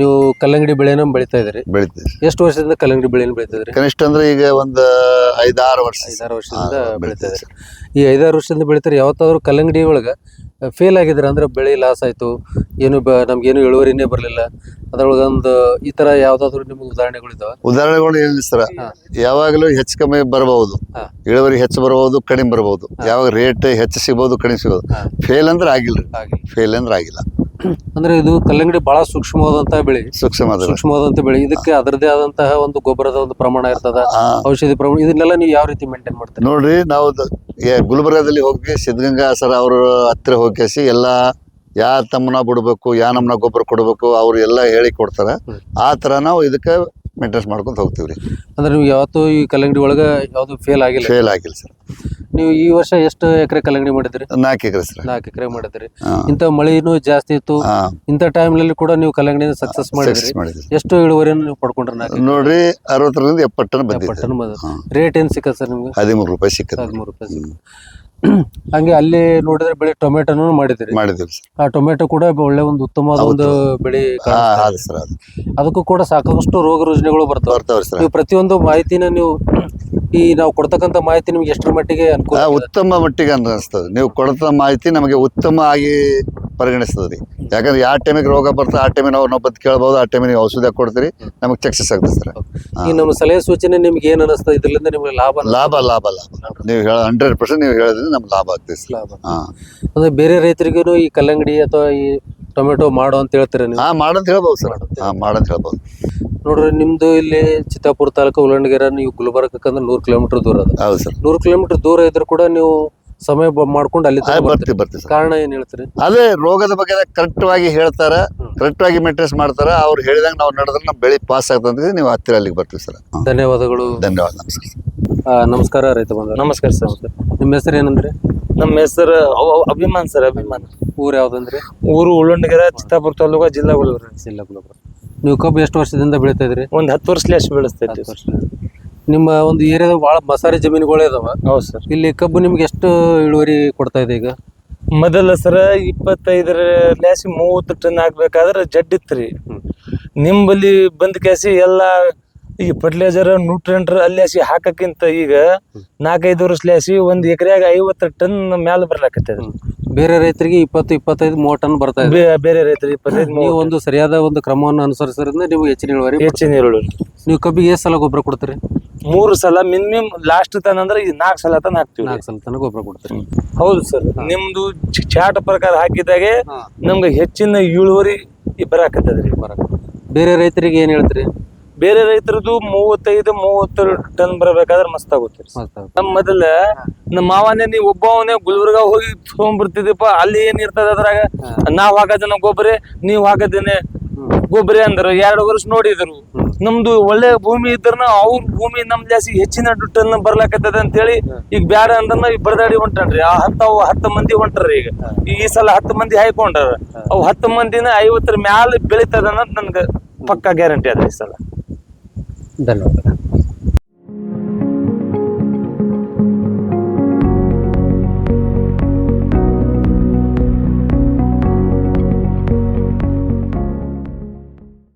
ನೀವು ಕಲ್ಲಂಗಡಿ ಬೆಳೆನ ಬೆಳಿತಾ ಇದ್ರಿ ಬೆಳಿತೀವಿ. ಎಷ್ಟು ವರ್ಷದಿಂದ ಕಲ್ಲಂಗಡಿ ಬೆಳೆನ ಬೆಳಿತಾ ಇದ್ರಿ ಕನಿಷ್ಠ ಅಂದ್ರೆ ಈಗ ಒಂದು ಐದಾರು ವರ್ಷ. ಐದಾರು ವರ್ಷದಿಂದ ಬೆಳಿತಾ ಇದ್ರಿ ಈ ಐದಾರು ವರ್ಷದಿಂದ ಬೆಳಿತಾರೆ ಯಾವತ್ತಾದ್ರೂ ಕಲ್ಲಂಗಡಿ ಒಳಗ ಫೇಲ್ ಆಗಿದ್ರೆ ಅಂದ್ರೆ ಬೆಳೆ ಲಾಸ್ ಆಯ್ತು ಏನು ಬ ನಮ್ಗೇನು ಇಳುವರಿನೇ ಬರಲಿಲ್ಲ. ಅದ್ರೊಳಗ ಒಂದು ಈ ತರ ಯಾವ್ದಾದ್ರು ನಿಮ್ಗೆ ಉದಾಹರಣೆಗಳು ಇದಾವೆ? ಉದಾಹರಣೆಗಳು ಏನಿಲ್ಲ ಸರ್. ಯಾವಾಗಲೂ ಹೆಚ್ಚು ಕಮ್ಮಿ ಬರಬಹುದು. ಇಳುವರಿ ಹೆಚ್ಚು ಬರಬಹುದು ಕಡಿಮೆ ಬರಬಹುದು. ಯಾವಾಗ ರೇಟ್ ಹೆಚ್ಚು ಸಿಗ್ಬೋದು ಕಡಿಮೆ ಸಿಗ್ಬೋದು. ಫೇಲ್ ಅಂದ್ರೆ ಆಗಿಲ್ಲ. ಫೇಲ್ ಅಂದ್ರೆ ಆಗಿಲ್ಲ. ಅಂದ್ರೆ ಇದು ಕಲ್ಲಂಗಡಿ ಬಹಳ ಸೂಕ್ಷ್ಮವಾದಂತಹ ಬೆಳೆ. ಸೂಕ್ಷ್ಮ ಅದ. ಸೂಕ್ಷ್ಮವಾದಂತ ಬೆಳೆ. ಇದಕ್ಕೆ ಅದರದೇ ಆದಂತಹ ಒಂದು ಗೊಬ್ಬರದ ಒಂದು ಪ್ರಮಾಣ ಇರ್ತದ ಆ, ಔಷಧಿ ಪ್ರಮಾಣ ಇದನ್ನೆಲ್ಲ ನೀವು ಯಾವ ರೀತಿ ಮೇಂಟೈನ್ ಮಾಡ್ತೀರಿ? ನೋಡ್ರಿ ನಾವು ಗುಲ್ಬರ್ಗದಲ್ಲಿ ಹೋಗಿ ಸಿದ್ಧಗಂಗಾ ಸರ್ ಅವ್ರ ಹತ್ರ ಹೋಗಿಸಿ ಎಲ್ಲ ಯಾ ತಮ್ಮನ ಬಿಡ್ಬೇಕು ಯಾ ನಮ್ಮನ ಗೊಬ್ಬರ ಕೊಡ್ಬೇಕು ಅವ್ರು ಎಲ್ಲ ಹೇಳಿ ಕೊಡ್ತಾರ. ಆ ತರ ನಾವು ಇದಕ್ಕೆ ಮೇಂಟೈನ್ಸ್ ಮಾಡ್ಕೊಂತ ಹೋಗ್ತೀವ್ರಿ. ಅಂದ್ರೆ ನೀವು ಯಾವತ್ತೂ ಈ ಕಲ್ಲಂಗಡಿ ಒಳಗ ಯಾವುದು ಫೇಲ್ ಆಗಿಲ್ಲ? ಫೇಲ್ ಆಗಿಲ್ಲ ಸರ್. ನೀವು ಈ ವರ್ಷ ಎಷ್ಟು ಎಕರೆ ಕಲ್ಲಂಗಡಿ ಮಾಡಿದ್ರಿ? ನಾಲ್ಕು ಎಕರೆ ಸರ್. ನಾಲ್ಕು ಎಕರೆ ಮಾಡಿದ್ರಿ. ಇಂತ ಇಂಥ ಮಳೆನೂ ಜಾಸ್ತಿ ಇತ್ತು. ಇಂತ ಟೈಮ್ ಟೈಮ್ನಲ್ಲಿ ಕೂಡ ನೀವು ಕಲ್ಲಂಗಡಿ ಸಕ್ಸಸ್ ಮಾಡಿದ್ರಿ. ಎಷ್ಟು ಇಳುವರಿಯನ್ನು ನೀವು ಪಡ್ಕೊಂಡ್ರಿ ನಾಲ್ಕು ನೋಡ್ರಿ ಅರವತ್ತರಿಂದ ಎಪ್ಪತ್ತು ಟನ್ ಎಪ್ಪತ್ತು ಬಂದ ರೇಟ್ ಏನ್ ಸಿಕ್ಕ ಸರ್ ನಿಮ್ಗೆ? ಹದಿಮೂರು ರೂಪಾಯಿ ಸಿಕ್ಕ ಹದಿಮೂರು ರೂಪಾಯಿ ಸಿಕ್ಕ ಹಂಗೆ ಅಲ್ಲಿ ನೋಡಿದ್ರೆ ಬೆಳೆ ಟೊಮೆಟೊನು ಮಾಡಿದ್ರಿ. ಮಾಡಿದ್ರಿ ಆ ಟೊಮೆಟೊ ಕೂಡ ಒಳ್ಳೆ ಒಂದು ಉತ್ತಮವಾದ. ಒಂದು ಬೆಳೆ ಅದಕ್ಕೂ ಕೂಡ ಸಾಕಷ್ಟು ರೋಗ ರುಜಿನಗಳು ಬರ್ತಾವೆ. ನೀವು ಪ್ರತಿಯೊಂದು ಮಾಹಿತಿನ ನೀವು ಈ ನಾವು ಕೊಡ್ತಕ್ಕಂಥ ಮಾಹಿತಿ ನಿಮ್ಗೆ ಎಷ್ಟರ ಮಟ್ಟಿಗೆ ಅನುಕೂಲ ಆ, ಉತ್ತಮ ಮಟ್ಟಿಗೆ ಅನಿಸ್ತದೆ ನೀವು ಕೊಡತ ಮಾಹಿತಿ ನಮಗೆ ಉತ್ತಮ ಆಗಿ ಪರಿಗಣಿಸ್ತದೆ ರೀ. ಯಾಕಂದ್ರೆ ಯಾವ ಟೈಮಿಗೆ ರೋಗ ಬರ್ತದೆ ಆ ಟೈಮಿಗೆ ನಾವು ಬದ್ ಕೇಳ್ಬೋದು ಆ ಟೈಮಿಗೆ ನೀವು ಔಷಧ ಕೊಡ್ತೀರಿ ನಮಗೆ ಸಕ್ಸಸ್ ಆಗ್ತದೆ ಸರ್. ಈ ನಮ್ಮ ಸಲಹೆ ಸೂಚನೆ ನಿಮ್ಗೆ ಏನ್ ಅನಿಸ್ತದೆ? ಇದರಿಂದ ನಿಮಗೆ ಲಾಭ ಲಾಭ ಲಾಭ ಲಾಭ. ನೀವು ಹೇಳ ಹಂಡ್ರೆಡ್ ಪರ್ಸೆಂಟ್ ನೀವು ಹೇಳಿದ್ರೆ ನಮ್ಗೆ ಲಾಭ ಆಗ್ತದೆ ಸರ್. ಲಾಭ ಹಾ. ಅಂದ್ರೆ ಬೇರೆ ರೈತರಿಗೂ ಈ ಕಲ್ಲಂಗಡಿ ಅಥವಾ ಈ ಟೊಮೆಟೊ ಮಾಡು ಅಂತ ಹೇಳ್ತೀರ ನೀವು? ಹಾ ಮಾಡಂತ ಹೇಳ್ಬೋದು ಸರ್. ಹಾಂ ಹಾ ಮಾಡಂತ ಹೇಳ್ಬೋದು. ನೋಡ್ರಿ ನಿಮ್ದು ಇಲ್ಲಿ ಚಿತ್ತಾಪುರ ತಾಲೂಕು ಉಲ್ಲಂಡಗೆರೆ ನೀವು ಗುಲ್ಬರ್ಗಕ್ಕಂದ್ರೆ ನೂರು ಕಿಲೋಮೀಟರ್ ದೂರ ಅದ. ಹೌದು ಸರ್. ನೂರು ಕಿಲೋಮೀಟರ್ ದೂರ ಇದ್ರೂ ಕೂಡ ನೀವು ಸಮಯ ಬ- ಮಾಡ್ಕೊಂಡು ಅಲ್ಲಿ ತನಕ ಬರ್ತೀರಿ. ಬರ್ತೀವಿ ಬರ್ತೀವಿ ಸರ್. ಕಾರಣ ಏನ್ ಹೇಳ್ತೀರಿ? ಅದೇ ರೋಗದ ಬಗ್ಗೆ ಕರೆಕ್ಟ್ ಆಗಿ ಹೇಳ್ತಾರ. ಕರೆಕ್ಟ್ ಆಗಿ ಮೇಂಟೆನ್ಸ್ ಮಾಡ್ತಾರ ಅವ್ರು ಹೇಳಿದಂಗೆ ನಾವು ನಡೆದ್ರೆ ನಮ್ಮ ಬೆಳೆ ಪಾಸ್ ಆಗ್ತಂದ್ರೆ ನೀವು ಹತ್ತಿರ ಅಲ್ಲಿಗೆ ಬರ್ತೀವಿ ಸರ್. ಧನ್ಯವಾದಗಳು. ಧನ್ಯವಾದ ನಮಸ್ಕಾರ ಆ, ನಮಸ್ಕಾರ ರೈತ ಬಂದ ನಮಸ್ಕಾರ ಸರ್. ನಿಮ್ಮ ಹೆಸರು ಏನಂದ್ರೆ? ನಮ್ಮ ಹೆಸರು ಅಭಿಮಾನ್ ಸರ್ ಅಭಿಮಾನ್. ಊರ್ ಯಾವ್ದಂದ್ರಿ? ಊರು ಉಳ್ಳಂಡಗಿರ ಚಿತ್ತಾಪುರ ತಾಲೂಕು ಜಿಲ್ಲಾ ಗುಲ್ಬರ್ಗ. ಜಿಲ್ಲಾ ಗುಲ್ಬರ್ಗ. ನೀವು ಕಬ್ಬು ಎಷ್ಟು ವರ್ಷದಿಂದ ಬೆಳಿತಾ ಇದ್ರಿ ಒಂದ್ ಹತ್ತು ವರ್ಷ ಅಷ್ಟು ಬೆಳೆಸ್ತೈತಿ ಹತ್ತು ವರ್ಷ. ನಿಮ್ಮ ಒಂದು ಏರಿಯಾದ ಬಹಳ ಮಸಾರಿ ಜಮೀನುಗಳೇ ಇದಾವ. ಹೌದು ಸರ್. ಇಲ್ಲಿ ಕಬ್ಬು ನಿಮ್ಗೆ ಎಷ್ಟು ಇಳುವರಿ ಕೊಡ್ತಾ ಇದೆ ಈಗ? ಮೊದಲ ಸರ ಇಪ್ಪತ್ತೈದರ ಲ್ಯಾಸಿ ಮೂವತ್ತು ಟನ್ ಹಾಕ್ಬೇಕಾದ್ರೆ ಜಡ್ಡಿತ್ರಿ. ನಿಂಬಲ್ಲಿ ಬಂದ್ ಕ್ಯಾಸಿ ಎಲ್ಲ ಈ ಫರ್ಟಿಲೈಸರ್ ನ್ಯೂಟ್ರಿಯೆಂಟ್ರ್ ಅಲ್ಲಾಸಿ ಹಾಕಕ್ಕಿಂತ ಈಗ ನಾಲ್ಕೈದು ವರ್ಷ ಲ್ಯಾಸಿ ಒಂದ್ ಎಕರೆಯಾಗ ಐವತ್ತು ಟನ್ ಮ್ಯಾಲ ಬರ್ಲಾಕತ್ತದ. ಬೇರೆ ರೈತರಿಗೆ ಇಪ್ಪತ್ತು ಇಪ್ಪತ್ತೈದು ಮೋಟನ್ ಟನ್ ಬರ್ತಾ ಇದೆ. ಬೇ- ಬೇರೆ ರೈತರಿಗೆ ಇಪ್ಪತ್ತೈದು ನೀವು ಒಂದು ಸರಿಯಾದ ಒಂದು ಕ್ರಮವನ್ನು ಅನುಸರಿಸೋದ್ರಿಂದ ನೀವು ಹೆಚ್ಚಿನ ಇಳುವರಿ ಹೆಚ್ಚಿನ ಇಳುವರಿ ನೀವು ಕಬ್ಬಿಗೆ ಎಷ್ಟು ಸಲ ಗೊಬ್ಬರ ಕೊಡ್ತೀರಿ? ಮೂರು ಸಲ ಮಿನಿಮಮ್ ಲಾಸ್ಟ್ ತನ ಅಂದ್ರೆ ಈ ನಾಲ್ಕು ಸಲ ತನ ಹಾಕ್ತಿವಿ. ನಾಲ್ಕು ಸಲ ತನ ಗೊಬ್ಬರ ಕೊಡ್ತೀರಿ. ಹೌದು ಸರ್. ನಿಮ್ದು ಚಾಟ್ ಚಾಟ ಪ್ರಕಾರ ಹಾಕಿದಾಗೆ ಹಾ. ನಮ್ಗೆ ಹೆಚ್ಚಿನ ಇಳುವರಿ ಈ ಬರ ಬೇರೆ ರೈತರಿಗೆ ಏನ್ ಹೇಳ್ತೀರಿ? ಬೇರೆ ರೈತರದು ಮೂವತ್ತೈದು ಮೂವತ್ತು ಟನ್ ಬರಬೇಕಾದ್ರೆ ಮಸ್ತ್ ಆಗುತ್ತೆ ನಮ್ ಮೊದಲ ನಮ್ಮ ಮಾವನೇ ನೀವ್ ಒಬ್ಬವನೇ ಗುಲ್ಬರ್ಗ ಹೋಗಿ ತಗೊಂಡ್ಬಿಡ್ತಿದ್ದೀಪ ಅಲ್ಲಿ ಏನ್ ಇರ್ತದ ಅದ್ರಾಗ? ನಾವ್ ಹಾಕೋದನ್ನ ಗೊಬ್ಬರ ನೀವ್ ಹಾಕೋದೇನೆ ಗೊಬ್ಬರ ಅಂದ್ರು. ಎರಡು ವರ್ಷ ನೋಡಿದ್ರು. ನಮ್ದು ಒಳ್ಳೆ ಭೂಮಿ ಇದ್ರನ ಅವ್ರ ಭೂಮಿ ನಮ್ ಜಾಸ್ತಿ ಹೆಚ್ಚಿನ ಟನ್ ಬರ್ಲಾಕತ್ತದ ಅಂತೇಳಿ ಈಗ ಬ್ಯಾಡ ಅಂದ್ರನ ಈಗ ಬಡದಾಡಿ ಹೊಂಟನ್ರಿ. ಆ ಹತ್ತ ಅವು ಹತ್ತು ಮಂದಿ ಹೊಂಟ್ರಿ ಈಗ. ಈಗ ಈ ಸಲ ಹತ್ತು ಮಂದಿ ಹಾಯ್ಕೊಂಡ್ರ. ಅವು ಹತ್ತು ಮಂದಿನ ಐವತ್ತರ ಮ್ಯಾಲ ಬೆಳಿತದ ಅನ್ನೋದ್ ನನ್ಗ ಪಕ್ಕಾ ಗ್ಯಾರಂಟಿ ಅದ ಈ ಸಲ. धन्यवाद।